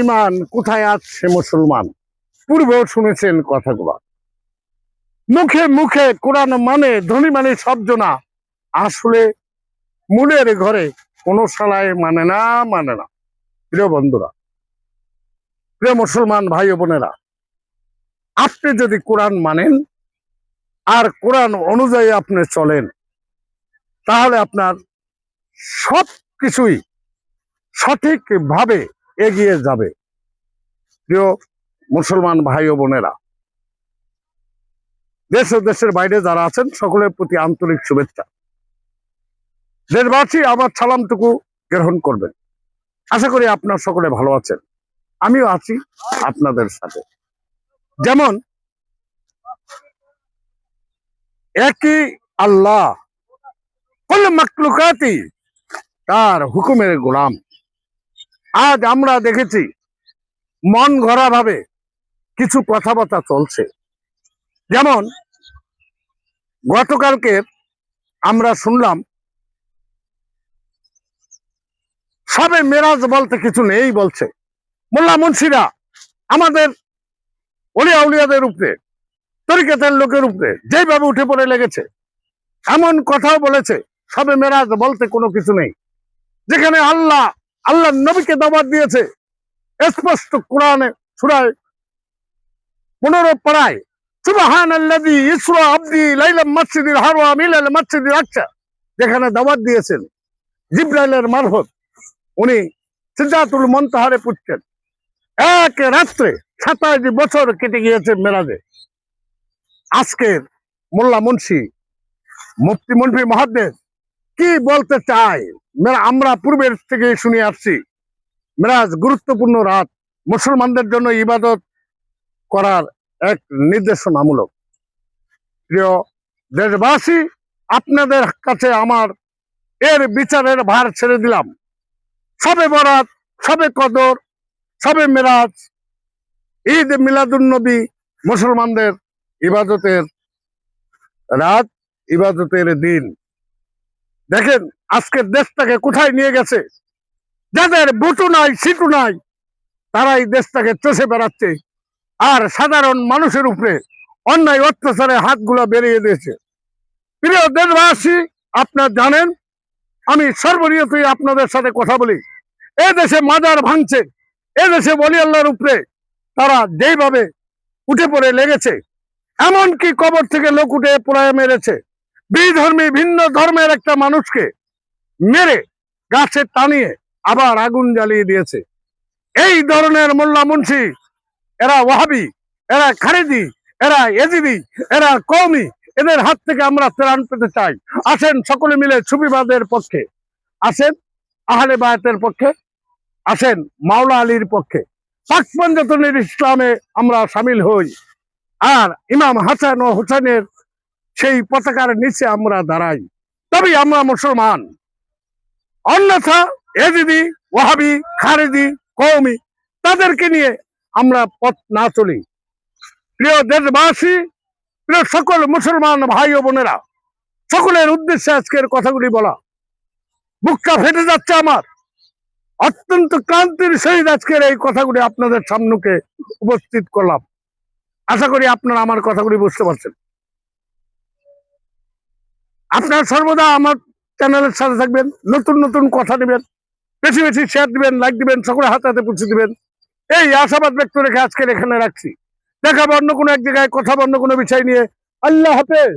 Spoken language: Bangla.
ইমান, কোথায় আছে মুসলমান? পূর্বেও শুনেছেন কথাগুলো। মুখে মুখে কোরআন মানে ধনী মানে সবজনা আসলে মূলের ঘরে কোনো শালায় মানে না মানে না। প্রিয় বন্ধুরা, প্রিয় মুসলমান ভাই বোনেরা, আপনি যদি কোরআন মানেন, আর কোরআন অনুযায়ী আপনি চলেন, তাহলে আপনার সব কিছুই সঠিকভাবে এগিয়ে যাবে। প্রিয় মুসলমান ভাই ও বোনেরা, দেশ ও দেশের বাইরে যারা আছেন, সকলের প্রতি আন্তরিক শুভেচ্ছা। দেশবাসী, আমার সালামটুকু গ্রহণ করবেন। আশা করি আপনার সকলে ভালো আছেন। আমিও আছি আপনাদের সাথে। যেমন, একই আল্লাহ, কুল তার হুকুমের গোলাম। আজ আমরা দেখেছি মন গড়া ভাবে কিছু কথাবার্তা চলছে। যেমন, গতকালকে আমরা শুনলাম, সবে মেরাজ বলতে কিছু নেই বলছে। মোল্লা মুন্সিরা আমাদের অলিয়া উলিয়াদের উপরে তরিকাতের লোকের উপরে যেভাবে উঠে পড়ে লেগেছে, এমন কথাও বলেছে, সবে মেরাজ বলতে কোনো কিছু নেই। যেখানে আল্লাহ আল্লাহ নবীকে দাবাত দিয়েছে। স্পষ্ট কোরআনে সুরায় পনেরো পাড়ায় যেখানে দাওয়াত দিয়েছেন জিব্রাইলের মারফত। উনি সিদ্ধাতুল মন্তহারে পুচ্ছেন এক রাত্রে সাতাশ বছর কেটে গিয়েছে মেরাজে। আজকের মোল্লা মুন্সি, মুফতি মুন্সি মহাদ্দেশ কি বলতে চায়? আমরা পূর্বের থেকে শুনে আসছি। মেরাজ, গুরুত্বপূর্ণ রাত। মুসলমানদের জন্য ইবাদত করার এক নির্দেশনামূলক। প্রিয় দেশবাসী, আপনাদের কাছে আমার এর বিচারের ভার ছেড়ে দিলাম। সবে বরাত, সবে কদর, সবে মেরাজ, ঈদ মিলাদুন্নবী মুসলমানদের ইবাদতের রাত, ইবাদতের দিন। দেখেন আজকের দেশটাকে কোথায় নিয়ে গেছে? যাদের বুটু নাই, সিটু নাই, তারাই দেশটাকে চষে বেড়াচ্ছে। আর সাধারণ মানুষের উপরে অন্যায় অত্যাচারে হাতগুলো বেরিয়ে দিয়েছে। প্রিয় দেশবাসী, আপনার জানেন, আমি সর্বনিয়তই আপনাদের সাথে কথা বলি। এ দেশে মাজার ভাঙছে। এ দেশে বলি আল্লাহর উপরে তারা যেইভাবে উঠে পড়ে লেগেছে, এমনকি কবর থেকে লোক উঠে পোড়ায় মেরেছে। বিধর্মী ভিন্ন ধর্মের একটা মানুষকে মেরে গাছে টানিয়ে আবার আগুন জ্বালিয়ে দিয়েছে। এই ধরনের মোল্লা মুন্সি, এরা ওয়াহাবি, এরা খারেজি, এরা এজিদি এরা কৌমি এদের হাত থেকে আমরা ত্রাণ পেতে চাই। আসেন সকলে মিলে সুবিবাদের পক্ষে। আসেন আহলে বায়াতের পক্ষে। আসেন মাওলা আলীর পক্ষে। পাক পঞ্চতনের ইসলামে আমরা সামিল হই। আর ইমাম হাসান ও হোসেনের সেই পতাকার নিচে আমরা দাঁড়াই। তবেই আমরা মুসলমান। অন্যথা এদিদি ওয়াহাবি, খারেজি কৌমি তাদেরকে নিয়ে আমরা পথ না চলি। প্রিয় দেশবাসী, প্রিয় সকল মুসলমান ভাই ও বোনেরা, সকলের উদ্দেশ্যে আজকের কথাগুলি বলা। বুকটা ফেটে যাচ্ছে আমার। অত্যন্ত ক্লান্তির সহিত আজকের এই কথাগুলি আপনাদের সামনেকে উপস্থিত করলাম। আশা করি আপনারা আমার কথাগুলি বুঝতে পারছেন। আপনারা সর্বদা আমার চ্যানেলের সাথে থাকবেন, নতুন নতুন কথা নেবেন বেশি বেশি শেয়ার দিবেন লাইক দিবেন সকলে হাতে হাতে পৌঁছে দিবেন। এই আশাবাদ ব্যক্ত রেখে আজকের এখানে রাখছি। দেখাবো অন্য কোনো এক জায়গায়, কথা অন্য কোনো বিষয় নিয়ে। আল্লাহ হাফেজ।